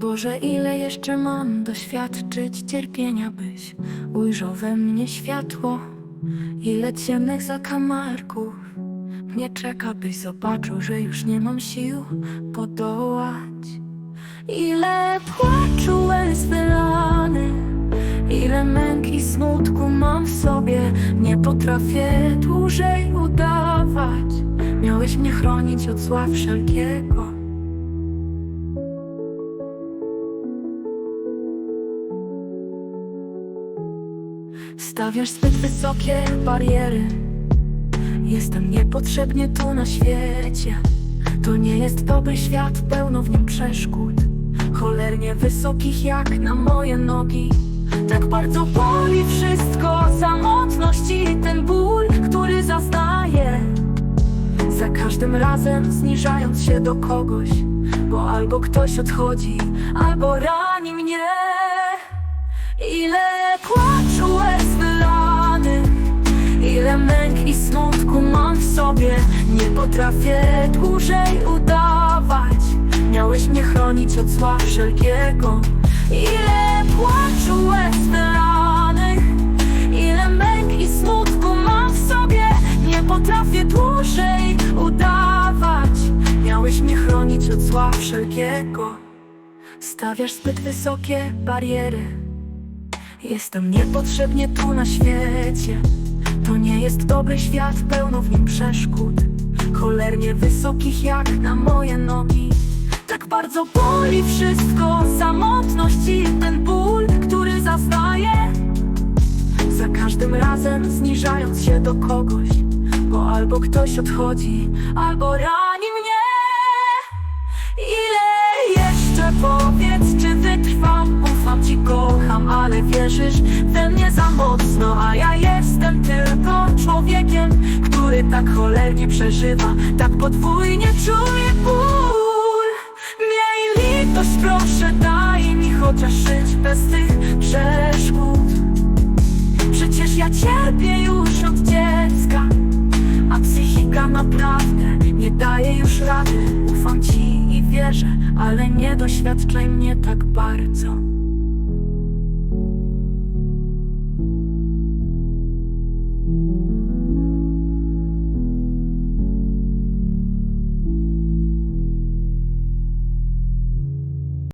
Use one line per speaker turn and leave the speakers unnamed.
Boże, ile jeszcze mam doświadczyć cierpienia, byś ujrzał we mnie światło? Ile ciemnych zakamarków mnie czeka, byś zobaczył, że już nie mam sił podołać? Ile płaczu łez wylany, ile męk i smutku nie potrafię dłużej udawać. Miałeś mnie chronić od zła wszelkiego. Stawiasz zbyt wysokie bariery Jestem niepotrzebnie tu na świecie To nie jest dobry świat, pełno w nim przeszkód Cholernie wysokich jak na moje nogi Tak bardzo boli wszystko Samotność i ten ból, który zaznaję Za każdym razem zniżając się do kogoś Bo albo ktoś odchodzi, albo rani mnie. Ile płaczu łez wylany Ile męk i smutku mam w sobie. Nie potrafię dłużej udawać. Miałeś mnie chronić od zła wszelkiego. Ile płaczu łez wylanych Ile męk i smutku mam w sobie Nie potrafię dłużej udawać. Miałeś mnie chronić od zła wszelkiego. Stawiasz zbyt wysokie bariery. Jestem niepotrzebnie tu na świecie. To nie jest dobry świat, pełno w nim przeszkód. Cholernie wysokich jak na moje nogi. Tak bardzo boli wszystko Samotność zniżając się do kogoś Bo albo ktoś odchodzi, albo rani mnie Ile jeszcze powiedz, czy wytrwam? Ufam ci, kocham, ale wierzysz we mnie za mocno A ja jestem tylko człowiekiem, który tak cholernie przeżywa Tak podwójnie czuję ból Miej litość, proszę, daj mi chociaż naprawdę nie daje już rady. Ufam ci i wierzę, ale nie doświadczaj mnie tak bardzo